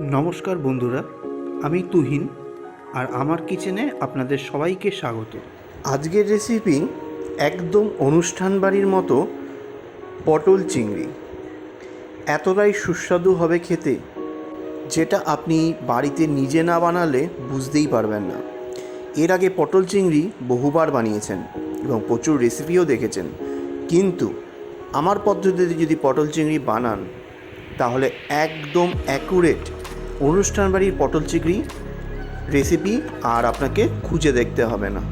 নমস্কার বন্ধুরা, আমি তুহিন আর আমার কিচেনে আপনাদের সবাইকে স্বাগত। আজকের রেসিপি একদম অনুষ্ঠান বাড়ির মতো পটল চিংড়ি। এতটাই সুস্বাদু হবে খেতে, যেটা আপনি বাড়িতে নিজে না বানালে বুঝতেই পারবেন না। এর আগে পটল চিংড়ি বহুবার বানিয়েছেন এবং প্রচুর রেসিপিও দেখেছেন। কিন্তু আমার পদ্ধতিতে যদি পটল চিংড়ি বানান, তাহলে একদম অ্যাকুরেট অনুষ্ঠান বাড়ির পটল চিংড়ি রেসিপি আর আপনাকে খুঁজে দেখতে হবে না।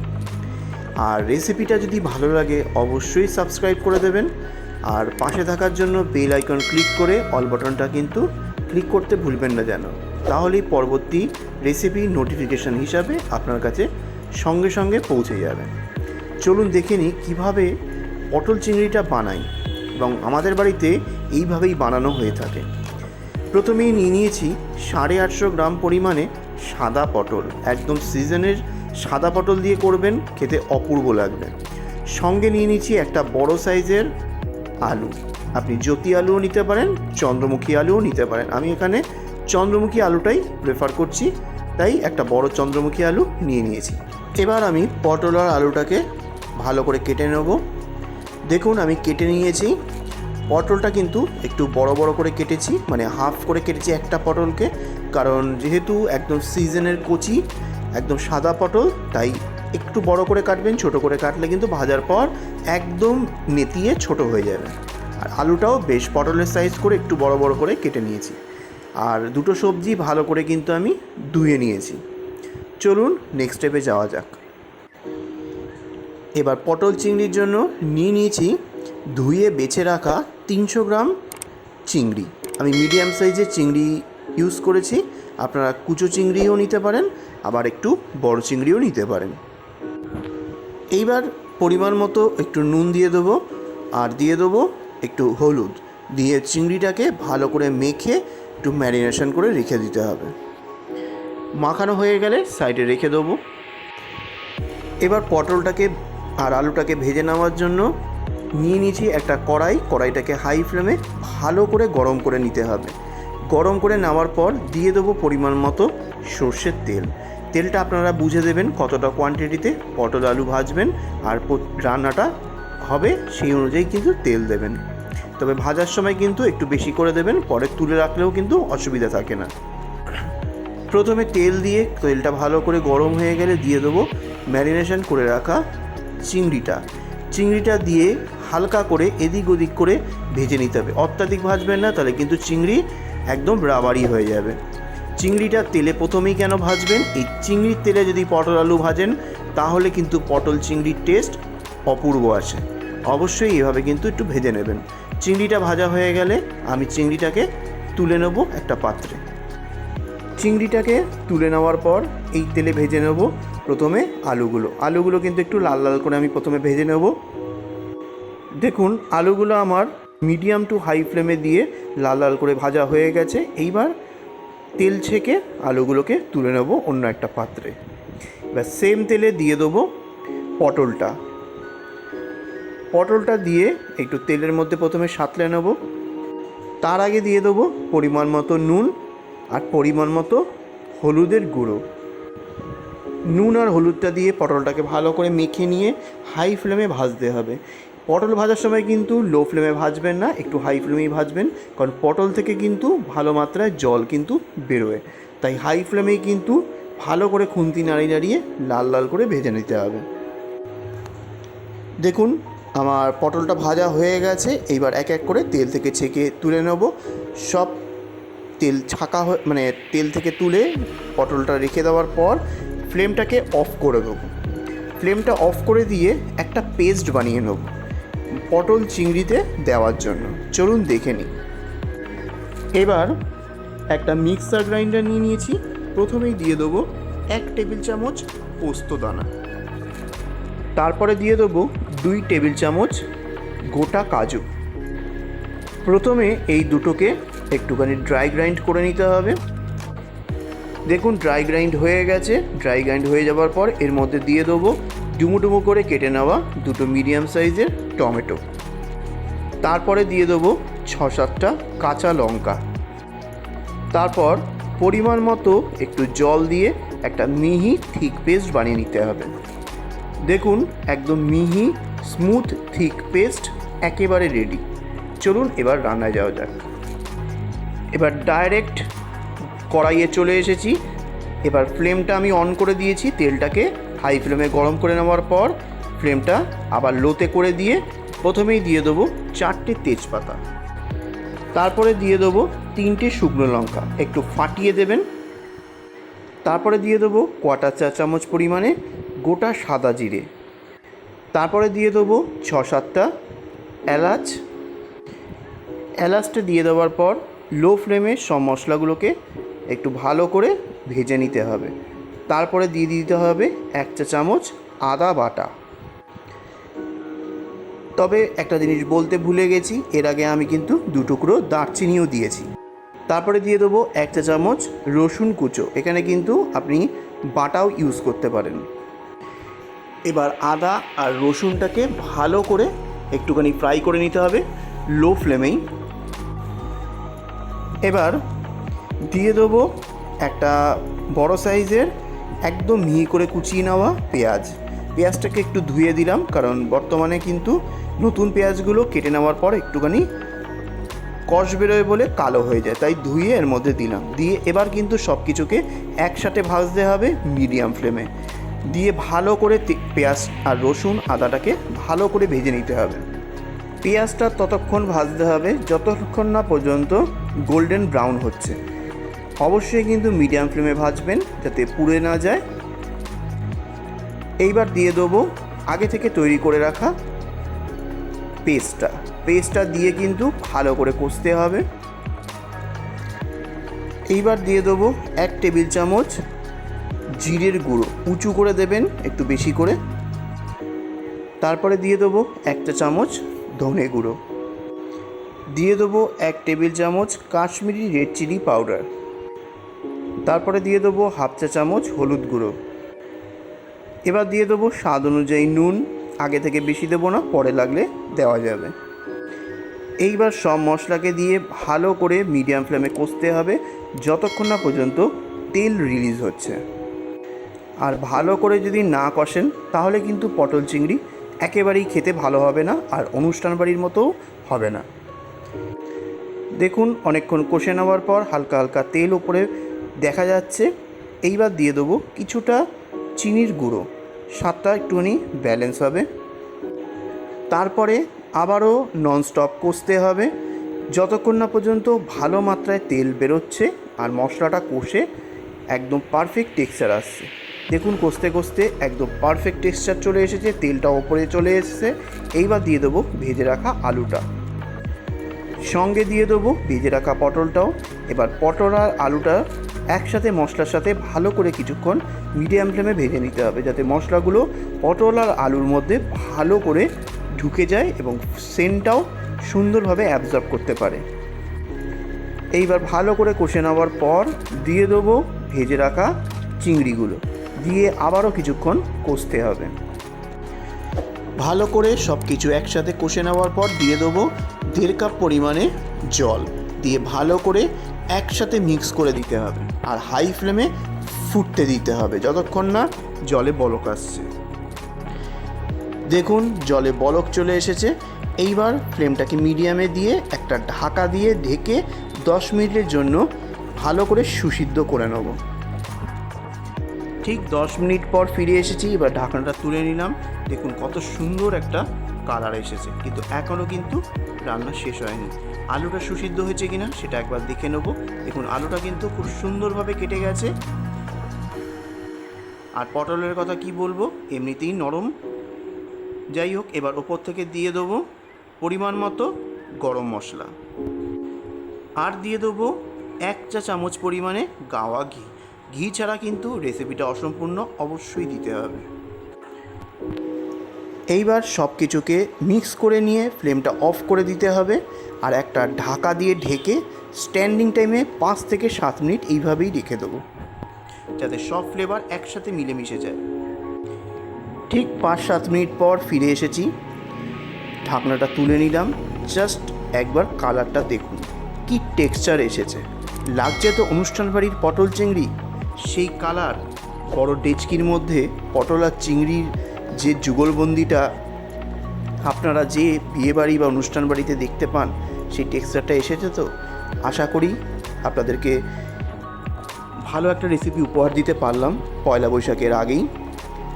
আর রেসিপিটা যদি ভালো লাগে, অবশ্যই সাবস্ক্রাইব করে দেবেন। আর পাশে থাকার জন্য বেল আইকন ক্লিক করে অল বাটনটা কিন্তু ক্লিক করতে ভুলবেন না যেন। তাহলেই পরবর্তী রেসিপি নোটিফিকেশন হিসাবে আপনার কাছে সঙ্গে সঙ্গে পৌঁছে যাবে। চলুন দেখে নিই কীভাবে পটল চিংড়িটা বানাই এবং আমাদের বাড়িতে এইভাবেই বানানো হয়ে থাকে। প্রথমেই নিয়ে নিয়েছি সাড়ে আটশো গ্রাম পরিমাণে সাদা পটল। একদম সিজনের সাদা পটল দিয়ে করবেন, খেতে অপূর্ব লাগবে। সঙ্গে নিয়ে নিয়েছি একটা বড় সাইজের আলু। আপনি জ্যোতি আলুও নিতে পারেন, চন্দ্রমুখী আলুও নিতে পারেন। আমি এখানে চন্দ্রমুখী আলুটাই প্রেফার করছি, তাই একটা বড় চন্দ্রমুখী আলু নিয়ে নিয়েছি। এবার আমি পটল আর আলুটাকে ভালো করে কেটে নেব। দেখুন, আমি কেটে নিয়েছি পটলটা কিন্তু একটু বড় বড় করে কেটেছি মানে হাফ করে কেটেছি একটা পটলকে। কারণ যেহেতু একদম সিজনের কচি, একদম সাদা পটল, তাই একটু বড় করে কাটবেন, ছোট করে কাটলে কিন্তু ভাজার পর একদম নেতিয়ে ছোট হয়ে যাবে। আর আলুটাও বেশ পটলের সাইজ করে একটু বড় বড় করে কেটে নিয়েছি। আর দুটো সবজি ভালো করে কিন্তু আমি ধুয়ে নিয়েছি। চলুন নেক্সট স্টেপে যাওয়া যাক। এবার পটল চিংড়ির জন্য নিয়ে নিয়েছি ধুয়ে বেছে রাখা তিনশো গ্রাম চিংড়ি। আমি মিডিয়াম সাইজের চিংড়ি ইউজ করেছি। আপনারা কুচো চিংড়িও নিতে পারেন, আবার একটু বড় চিংড়িও নিতে পারেন। এইবার পরিমাণ মতো একটু নুন দিয়ে দেবো, আর দিয়ে দেবো একটু হলুদ। দিয়ে চিংড়িটাকে ভালো করে মেখে একটু ম্যারিনেশন করে রেখে দিতে হবে। মাখানো হয়ে গেলে সাইডে রেখে দেবো। এবার পটলটাকে আর আলুটাকে ভেজে নেওয়ার জন্য নিয়ে নিয়েছি একটা কড়াই, কড়াইটাকে হাই ফ্লেমে ভালো করে গরম করে নিতে হবে। গরম করে নেওয়ার পর দিয়ে দেবো পরিমাণ মতো সর্ষের তেল। তেলটা আপনারা বুঝে দেবেন কতটা কোয়ান্টিটিতে পটল আলু ভাজবেন আর রান্নাটা হবে সেই অনুযায়ী কিন্তু তেল দেবেন। তবে ভাজার সময় কিন্তু একটু বেশি করে দেবেন, পরে তুলে রাখলেও কিন্তু অসুবিধা থাকে না। প্রথমে তেল দিয়ে তেলটা ভালো করে গরম হয়ে গেলে দিয়ে দেবো ম্যারিনেশন করে রাখা চিংড়িটা। চিংড়িটা দিয়ে হালকা করে এদিক ওদিক করে ভেজে নিতে হবে। অত্যাধিক ভাজবেন না, তাহলে কিন্তু চিংড়ি একদম রাবারি হয়ে যাবে। চিংড়িটা তেলে প্রথমেই কেন ভাজবেন? এই চিংড়ির তেলে যদি পটল আলু ভাজেন, তাহলে কিন্তু পটল চিংড়ির টেস্ট অপূর্ব আসে অবশ্যই এভাবে কিন্তু একটু ভেজে নেবেন। চিংড়িটা ভাজা হয়ে গেলে আমি চিংড়িটাকে তুলে নেব একটা পাত্রে। চিংড়িটাকে তুলে নেওয়ার পর এই তেলে ভেজে নেব প্রথমে আলুগুলো। আলুগুলো কিন্তু একটু লাল লাল করে আমি প্রথমে ভেজে নেব। দেখুন, আলুগুলো আমার মিডিয়াম টু হাই ফ্লেমে দিয়ে লাল লাল করে ভাজা হয়ে গেছে। এইবার তেল ছেঁকে আলুগুলোকে তুলে নেব অন্য একটা পাত্রে। এবার সেম তেলে দিয়ে দেবো পটলটা। পটলটা দিয়ে একটু তেলের মধ্যে প্রথমে সাঁতলে নেব। তার আগে দিয়ে দেবো পরিমাণ মতো নুন আর পরিমাণ মতো হলুদের গুঁড়ো। নুন আর হলুদটা দিয়ে পটলটাকে ভালো করে মেখে নিয়ে হাই ফ্লেমে ভাজতে হবে। পটল ভাজার সময় কিন্তু লো ফ্লেমে ভাজবেন না, একটু হাই ফ্লেমেই ভাজবেন, কারণ পটল থেকে কিন্তু ভালো মাত্রায় জল কিন্তু বেরোয়। তাই হাই ফ্লেমেই কিন্তু ভালো করে খুন্তি নাড়িয়ে নাড়িয়ে লাল লাল করে ভেজে নিতে হবে। দেখুন, আমার পটলটা ভাজা হয়ে গেছে, এইবার এক এক করে তেল থেকে ছেঁকে তুলে নেব। সব তেল ছাকা মানে তেল থেকে তুলে পটলটা রেখে দেওয়ার পর ফ্লেমটাকে অফ করে দেবো। ফ্লেমটা অফ করে দিয়ে একটা পেস্ট বানিয়ে নেব। পটল চিংড়িতে দেওয়ার জন্য। চলুন দেখে নিই। এবার একটা মিক্সার গ্রাইন্ডার নিয়ে নিয়েছি। প্রথমেই দিয়ে দেবো এক টেবিল চামচ পোস্ত দানা। তারপরে দিয়ে দেবো দুই টেবিল চামচ গোটা কাজু। প্রথমে এই দুটোকে একটুখানি ড্রাই গ্রাইন্ড করে নিতে হবে। দেখুন, ড্রাই গ্রাইন্ড হয়ে গেছে। ড্রাই গ্রাইন্ড হয়ে যাওয়ার পর এর মধ্যে দিয়ে দেবো ডুমো ডুমো করে কেটে নেওয়া দুটো মিডিয়াম সাইজের টমেটো। তারপরে দিয়ে দেবো ছ সাতটা কাঁচা লঙ্কা। তারপর পরিমাণ মতো একটু জল দিয়ে একটা মিহি থিক পেস্ট বানিয়ে নিতে হবে। দেখুন, একদম মিহি, স্মুথ থিক পেস্ট একেবারে রেডি। চলুন এবার রান্নায় যাওয়া যাক। এবার ডাইরেক্ট কড়াইয়ে চলে এসেছি। এবার ফ্লেমটা আমি অন করে দিয়েছি তেলটাকে। হাই ফ্লেমে গরম করে নেওয়ার পর ফ্লেমটা আবার লোতে করে দিয়ে প্রথমেই দিয়ে দেবো চারটে তেজপাতা। তারপরে দিয়ে দেবো তিনটে শুকনো লঙ্কা, একটু ফাটিয়ে দেবেন। তারপরে দিয়ে দেবো কোয়াটার চা চামচ পরিমাণে গোটা সাদা জিরে। তারপরে দিয়ে দেবো ছ সাতটা এলাচ। এলাচটা দিয়ে দেওয়ার পর লো ফ্লেমে সব মশলাগুলোকে একটু ভালো করে ভেজে নিতে হবে। তারপরে দিয়ে দিতে হবে এক চা চামচ আদা বাটা। তবে একটা জিনিস বলতে ভুলে গেছি, এর আগে আমি কিন্তু দু টুকরো দারচিনিও দিয়েছি। তারপরে দিয়ে দেবো এক চা চামচ রসুন কুচো, এখানে কিন্তু আপনি বাটাও ইউজ করতে পারেন। এবার আদা আর রসুনটাকে ভালো করে একটুখানি ফ্রাই করে নিতে হবে লো ফ্লেমেই এবার দিয়ে দেবো একটা বড় সাইজের একদম মিহি করে কুচিয়ে নেওয়া পেঁয়াজ। পেঁয়াজটাকে একটু ধুয়ে দিলাম, কারণ বর্তমানে কিন্তু নতুন পেঁয়াজগুলো কেটে নেওয়ার পর একটুখানি কষ বেরোয় বলে কালো হয়ে যায়, তাই ধুয়ে এর মধ্যে দিলাম। দিয়ে এবার কিন্তু সব কিছুকে একসাথে ভাজতে হবে মিডিয়াম ফ্লেমে। দিয়ে ভালো করে পেঁয়াজ আর রসুন আদাটাকে ভালো করে ভেজে নিতে হবে। পেঁয়াজটা ততক্ষণ ভাজতে হবে, যতক্ষণ না পর্যন্ত গোল্ডেন ব্রাউন হচ্ছে। অবশ্যই কিন্তু মিডিয়াম ফ্লেমে ভাজবেন যাতে পুড়ে না যায়। এইবার দিয়ে দেবো আগে থেকে তৈরি করে রাখা পেস্টটা। পেস্টটা দিয়ে কিন্তু ভালো করে কষতে হবে। এইবার দিয়ে দেবো এক টেবিল চামচ জিরের গুঁড়ো। উঁচু করে দেবেন একটু বেশি করে। তারপরে দিয়ে দেবো একটা চামচ ধনে গুঁড়ো। দিয়ে দেবো এক টেবিল চামচ কাশ্মীরি রেড চিলি পাউডার। তারপরে দিয়ে দেবো হাফ চা চামচ হলুদ গুঁড়ো। এবার দিয়ে দেবো স্বাদ অনুযায়ী নুন, আগে থেকে বেশি দেবো না, পরে লাগলে দেওয়া যাবে। এইবার সব মশলাকে দিয়ে ভালো করে মিডিয়াম ফ্লেমে কষতে হবে, যতক্ষণ না পর্যন্ত তেল রিলিজ হচ্ছে। আর ভালো করে যদি না কষেন, তাহলে কিন্তু পটল চিংড়ি একেবারেই খেতে ভালো হবে না, আর অনুষ্ঠান বাড়ির মতোও হবে না। দেখুন, অনেকক্ষণ কষে নেওয়ার পর হালকা হালকা তেল উপরে দেখা যাচ্ছে। এইবার দিয়ে দেবো কিছুটা চিনির গুঁড়ো। স্বাদটা একটুখানি ব্যালেন্স হবে। তারপরে আবারও ননস্টপ কষতে হবে। যতক্ষণ না পর্যন্ত ভালো মাত্রায় তেল বেরোচ্ছে আর মশলাটা কষে একদম পারফেক্ট টেক্সচার আসছে। দেখুন, কষতে কষতে একদম পারফেক্ট টেক্সচার চলে এসেছে, তেলটা ওপরে চলে এসেছে। এইবার দিয়ে দেবো ভেজে রাখা আলুটা। সঙ্গে দিয়ে দেবো ভেজে রাখা পটলটাও। এবার পটল আর আলুটা একসাথে মশলার সাথে ভালো করে কিছুক্ষণ মিডিয়াম ফ্লেমে ভেজে নিতে হবে, যাতে মশলাগুলো পটল আর আলুর মধ্যে ভালো করে ঢুকে যায় এবং সেন্টটাও সুন্দরভাবে অ্যাবজর্ব করতে পারে। এইবার ভালো করে কষে নেওয়ার পর দিয়ে দেবো ভেজে রাখা চিংড়িগুলো, দিয়ে আবারও কিছুক্ষণ কষতে হবে। ভালো করে সব কিছু একসাথে কষে নেওয়ার পর দিয়ে দেবো দেড় কাপ পরিমাণে জল, দিয়ে ভালো করে একসাথে মিক্স করে দিতে হবে। আর হাই ফ্লেমে ফুটতে দিতে হবে, যতক্ষণ না জলে বলক আসছে। দেখুন, জলে বলক চলে এসেছে। এইবার ফ্লেমটাকে মিডিয়ামে দিয়ে একটা ঢাকা দিয়ে ঢেকে দশ মিনিটের জন্য ভালো করে সুসিদ্ধ করে নেব। ঠিক দশ মিনিট পর ফিরে এসেছি, এবার ঢাকনাটা তুলে নিলাম। দেখুন কত সুন্দর একটা কালার এসেছে। কিন্তু এখনও কিন্তু রান্না শেষ হয়নি। আলুটা সুসিদ্ধ হয়েছে কিনা সেটা একবার দেখে নেব। দেখুন, আলুটা কিন্তু খুব সুন্দরভাবে কেটে গেছে। আর পটলের কথা কি বলব? এমনিতেই নরম। যাই হোক, এবার ওপর থেকে দিয়ে দেবো পরিমাণ মতো গরম মশলা। আর দিয়ে দেবো এক চা চামচ পরিমাণে গাওয়া ঘি। ঘি ছাড়া কিন্তু রেসিপিটা অসম্পূর্ণ অবশ্যই দিতে হবে। এইবার সব কিছুকে মিক্স করে নিয়ে ফ্লেমটা অফ করে দিতে হবে আর একটা ঢাকা দিয়ে ঢেকে স্ট্যান্ডিং টাইমে পাঁচ থেকে সাত মিনিট এইভাবেই রেখে দেবো, যাতে সব ফ্লেভার একসাথে মিলেমিশে যায়। ঠিক পাঁচ সাত মিনিট পর ফিরে এসেছি। ঢাকনাটা তুলে নিলাম। জাস্ট একবার কালারটা দেখুন। কি টেক্সচার এসেছে। লাগছে তো অনুষ্ঠান বাড়ির পটল চিংড়ি। সেই কালার বড় ডেচকির মধ্যে পটল আর চিংড়ির যে যুগলবন্দিটা আপনারা যে বিয়েবাড়ি বা অনুষ্ঠান বাড়িতে দেখতে পান, সেই টেক্সচারটা এসেছে তো? আশা করি আপনাদেরকে ভালো একটা রেসিপি উপহার দিতে পারলাম পয়লা বৈশাখের আগেই।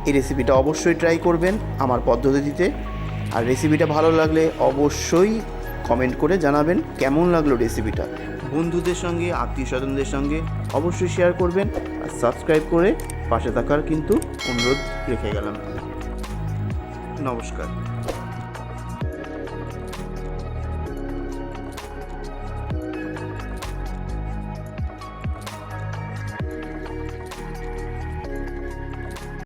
এই রেসিপিটা অবশ্যই ট্রাই করবেন আমার পদ্ধতিতে। আর রেসিপিটা ভালো লাগলে অবশ্যই কমেন্ট করে জানাবেন কেমন লাগল রেসিপিটা বন্ধুদের সঙ্গে আত্মীয় স্বজনদের সঙ্গে অবশ্যই শেয়ার করবেন আর সাবস্ক্রাইব করে পাশে থাকার কিন্তু অনুরোধ রেখে গেলাম। নমস্কার।